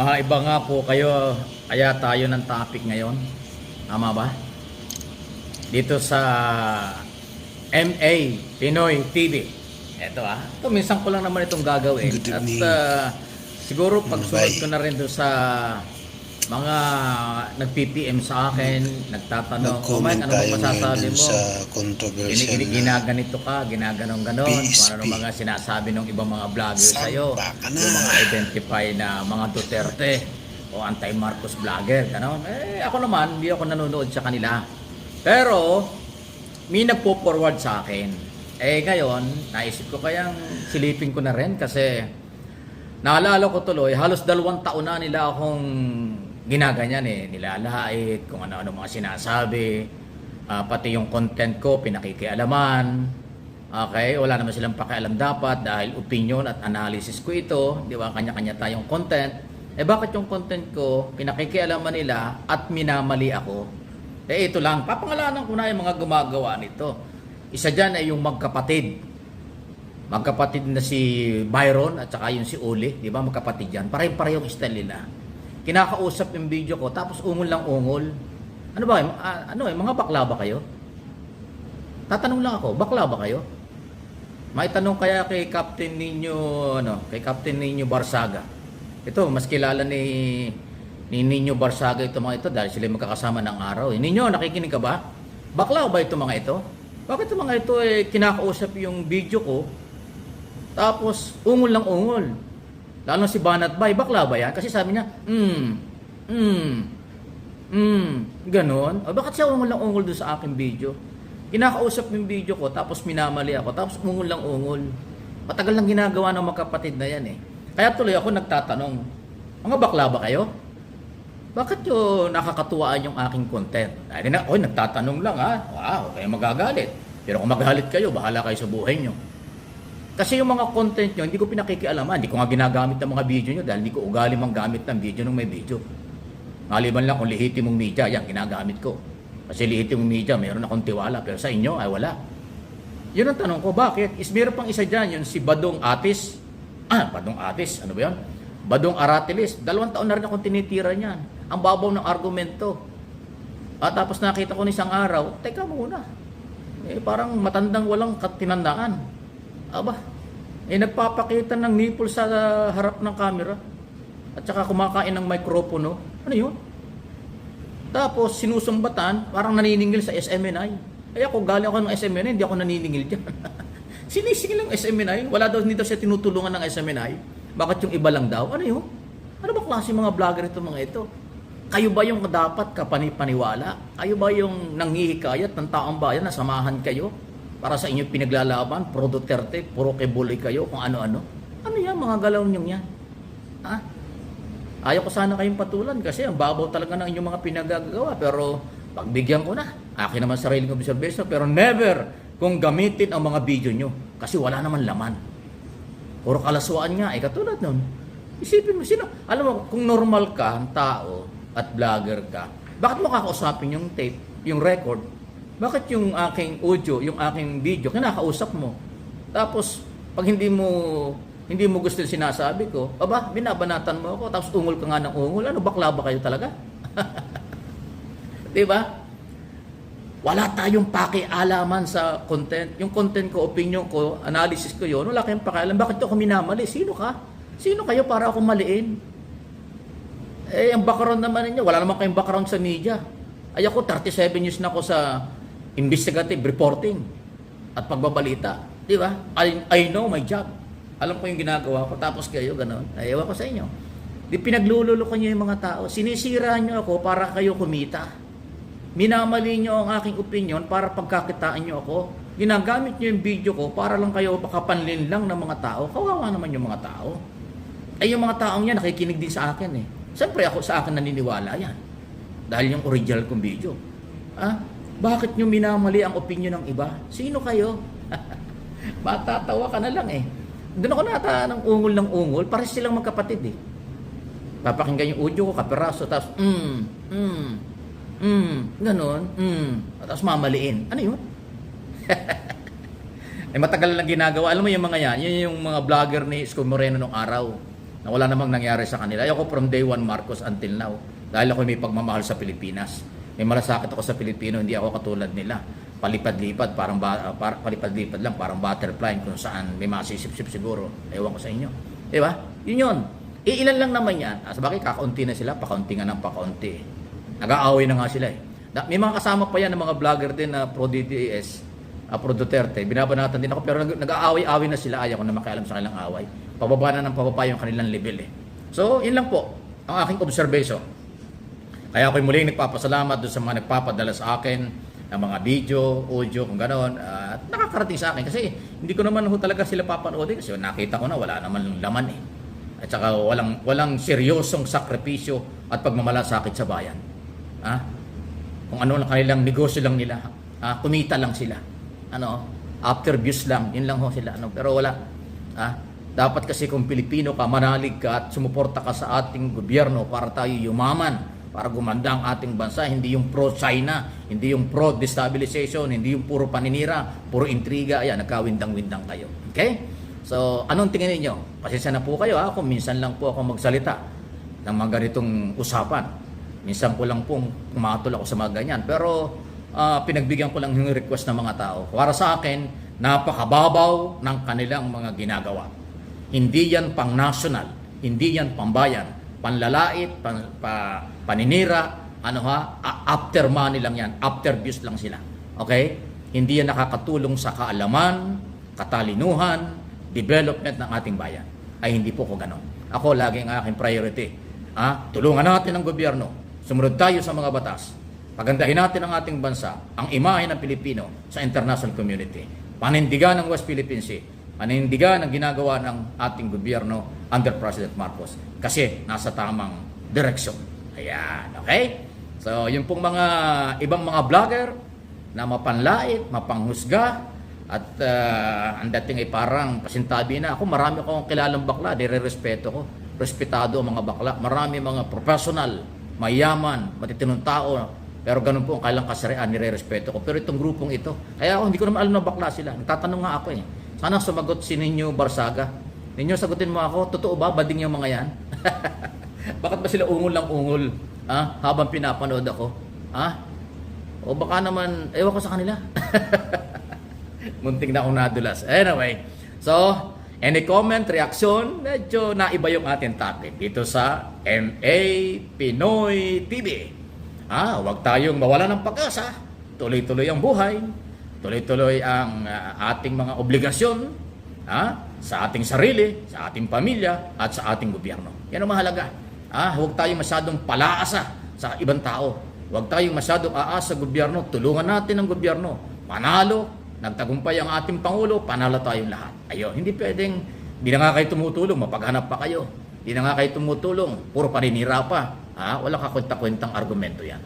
Mga iba nga po kayo, kaya tayo ng topic ngayon. Tama ba? Dito sa MA Pinoy TV. Ito ah. Ito, minsan ko lang naman itong gagawin. At ah, siguro pagsunod ko na rin doon sa mga nag-PPM sa akin, nagtatanong, oh, Mike, ano ba tayo masasabi mo? sa controversial gini, na ginaganito ka, ginaganon ganon, kung PSP. ano mga sinasabi ng ibang mga vlogger Sampa sa'yo, yung mga identify na mga Duterte o anti-Marcos vlogger, ganon. Eh, ako naman, hindi ako nanonood sa kanila. Pero, may nagpo-forward sa akin. Eh, ngayon, naisip ko kayang silipin ko na rin kasi naalala ko tuloy, halos dalawang taon na nila akong ginaganyan eh. Nilalait, kung ano-ano mga sinasabi, ah, pati yung content ko, pinakikialaman. Okay, wala naman silang pakialam dapat dahil opinion at analysis ko ito, di ba? Kanya-kanya tayong content. Eh bakit yung content ko, pinakikialaman nila at minamali ako? Eh ito lang, papangalanan ko na yung mga gumagawa nito. Isa dyan ay yung magkapatid. Magkapatid na si Byron at saka yung si Uli, di ba? Magkapatid yan. Pare-parehong style nila. Kinakausap yung video ko, tapos ungol lang ungol. Ano ba? ah, ano eh, mga bakla ba kayo? Tatanong lang ako, bakla ba kayo? May tanong kaya kay Captain ninyo, ano, kay Captain ninyo Barsaga. Ito, mas kilala ni ni Ninyo Barsaga ito mga ito dahil sila magkakasama ng araw. Eh. Ninyo, nakikinig ka ba? Bakla ba ito mga ito? Bakit ito mga ito eh, kinakausap yung video ko, tapos ungol lang ungol. Lalo si Banat Bay, bakla ba yan? Kasi sabi niya, hmm, hmm, hmm, ganon. O bakit siya ungol lang ungol doon sa aking video? Kinakausap yung video ko, tapos minamali ako, tapos ungol lang ungol. Matagal lang ginagawa ng magkapatid na yan eh. Kaya tuloy ako nagtatanong, mga bakla ba kayo? Bakit yung nakakatuwaan yung aking content? Dahil na, oy, nagtatanong lang ha. Wow, kayo magagalit. Pero kung magalit kayo, bahala kayo sa buhay nyo. Kasi yung mga content nyo, hindi ko pinakikialaman. Hindi ko nga ginagamit ng mga video nyo dahil hindi ko ugali mang gamit ng video nung may video. Maliban lang kung lehitimong media, yan, ginagamit ko. Kasi lehitimong media, meron akong tiwala. Pero sa inyo, ay wala. Yun ang tanong ko, bakit? Is meron pang isa dyan, yun si Badong Atis. Ah, Badong Atis, ano ba yan? Badong Aratilis. Dalawang taon na rin akong tinitira niyan. Ang babaw ng argumento. At tapos nakita ko ni isang araw, teka muna. Eh, parang matandang walang katinandaan. Aba, eh nagpapakita ng nipple sa harap ng camera. At saka kumakain ng mikropono. Ano yun? Tapos sinusumbatan, parang naniningil sa SMNI. Ay ako, galing ako ng SMNI, hindi ako naniningil dyan. Sinisingil ng SMNI. Wala daw, daw siya tinutulungan ng SMNI. Bakit yung iba lang daw? Ano yun? Ano ba klase mga vlogger ito mga ito? Kayo ba yung dapat kapanipaniwala? Kayo ba yung nanghihikayat ng taong bayan na samahan kayo para sa inyong pinaglalaban? Pro Duterte, puro kebuloy kayo, kung ano-ano? Ano yan, mga galaw niyong yan? Ha? Ayaw ko sana kayong patulan kasi ang babaw talaga ng inyong mga pinagagawa. Pero pagbigyan ko na, akin naman sariling observation, pero never kung gamitin ang mga video nyo. Kasi wala naman laman. Puro kalaswaan nga, eh katulad nun. Isipin mo, sino? Alam mo, kung normal ka, ang tao, at vlogger ka, bakit mo kakausapin yung tape, yung record? Bakit yung aking audio, yung aking video, kinakausap mo? Tapos, pag hindi mo hindi mo gusto yung sinasabi ko, aba, binabanatan mo ako, tapos ungol ka nga ng ungol, ano, bakla ba kayo talaga? Di ba? Wala tayong pakialaman sa content. Yung content ko, opinion ko, analysis ko yun, wala kayong pakialam. Bakit ako minamali? Sino ka? Sino kayo para ako maliin? Eh, ang background naman ninyo, wala naman kayong background sa media. Ay ako, 37 years na ako sa investigative reporting at pagbabalita. Di ba? I, I know my job. Alam ko yung ginagawa ko. Tapos kayo, gano'n. Ay, ewan ko sa inyo. Di pinaglululo ko niyo yung mga tao. Sinisira niyo ako para kayo kumita. Minamali niyo ang aking opinion para pagkakitaan niyo ako. Ginagamit niyo yung video ko para lang kayo makapanlin lang ng mga tao. Kawawa naman yung mga tao. Ay yung mga taong yan nakikinig din sa akin eh. Siyempre ako sa akin naniniwala yan. Dahil yung original kong video. Ah, bakit nyo minamali ang opinion ng iba? Sino kayo? Matatawa ka na lang eh. Doon ako nata ng ungol ng ungol, para silang magkapatid eh. Papakinggan yung audio ko, kapiraso, tapos, mm, mm, mm, ganon, mm, tapos mamaliin. Ano yun? eh matagal lang ginagawa. Alam mo yung mga yan, yun yung mga vlogger ni Isko Moreno nung araw. na wala namang nangyari sa kanila. Ayoko from day one Marcos until now. Dahil ako may pagmamahal sa Pilipinas. May malasakit ako sa Pilipino, hindi ako katulad nila. Palipad-lipad, parang ba, par, palipad-lipad lang, parang butterfly kung saan may masisip-sip siguro. Ewan ko sa inyo. Di ba? Yun yun. Iilan lang naman yan. As bakit kakaunti na sila, pakaunti nga ng pakaunti. Nag-aaway na nga sila eh. May mga kasama pa yan ng mga vlogger din na pro DDS, uh, pro Duterte. Binabanatan din ako pero nag- nag-aaway-away na sila. Ayaw ko na makialam sa kanilang away. Pababa na ng pababa yung kanilang level eh. So, yun lang po ang aking observation. Kaya ako'y muling nagpapasalamat doon sa mga nagpapadala sa akin ng mga video, audio, kung gano'n. At nakakarating sa akin kasi hindi ko naman ho talaga sila papanoodin kasi nakita ko na wala naman laman eh. At saka walang, walang seryosong sakripisyo at pagmamalasakit sa bayan. Ha? Kung ano lang kanilang negosyo lang nila. Ah, kumita lang sila. Ano? After views lang, yun lang ho sila. Ano? Pero wala. Ah, dapat kasi kung Pilipino ka, manalig ka at sumuporta ka sa ating gobyerno para tayo yumaman, para gumanda ang ating bansa, hindi yung pro-China, hindi yung pro-destabilization, hindi yung puro paninira, puro intriga, ayan, nagkawindang-windang kayo. Okay? So, anong tingin ninyo? Pasensya na po kayo ha, kung minsan lang po ako magsalita ng mga ganitong usapan. Minsan ko lang pong kumatol ako sa mga ganyan. Pero ah, pinagbigyan ko lang yung request ng mga tao. Para sa akin, napakababaw ng kanilang mga ginagawa. Hindi yan pang national, hindi yan pambayan, panlalait, pan, pa, paninira, ano ha, after money lang yan, after views lang sila. Okay? Hindi yan nakakatulong sa kaalaman, katalinuhan, development ng ating bayan. Ay hindi po ko ganon. Ako lagi ang aking priority. Ah, tulungan natin ang gobyerno. Sumunod tayo sa mga batas. Pagandahin natin ang ating bansa, ang imahe ng Pilipino sa international community. Panindigan ng West Philippine Sea. Panindigan ang ginagawa ng ating gobyerno under President Marcos. Kasi nasa tamang direksyon. Ayan, okay? So, yung pong mga ibang mga vlogger na mapanlait, mapanghusga, at ah, ang dating ay parang pasintabi na ako, marami akong kilalang bakla, nire-respeto ko. Respetado ang mga bakla. Marami mga professional, mayaman, matitinong tao. Pero ganun po ang kailang kasarian, nire-respeto ko. Pero itong grupong ito, kaya ako hindi ko naman alam na bakla sila. Nagtatanong nga ako eh. Sana sumagot si Ninyo Barsaga. Ninyo, sagutin mo ako, totoo ba, bading yung mga yan? Bakit ba sila ungol lang ungol? Ha? Habang pinapanood ako? Ha? O baka naman, ewan ko sa kanila. Munting na akong nadulas. Anyway, so, any comment, reaction, medyo naiba yung ating topic dito sa MA Pinoy TV. Ah, huwag tayong mawala ng pag-asa. Tuloy-tuloy ang buhay. Tuloy-tuloy ang ah, ating mga obligasyon ha? Sa ating sarili, sa ating pamilya, at sa ating gobyerno. Yan ang mahalaga. Ah, huwag tayong masyadong palaasa sa ibang tao. Huwag tayong masyadong aasa sa gobyerno. Tulungan natin ang gobyerno. Panalo, nagtagumpay ang ating Pangulo, panalo tayong lahat. Ayun, hindi pwedeng, hindi na nga kayo tumutulong, mapaghanap pa kayo. Hindi na nga kayo tumutulong, puro paninira pa. Ha? Wala kakwenta-kwentang argumento yan.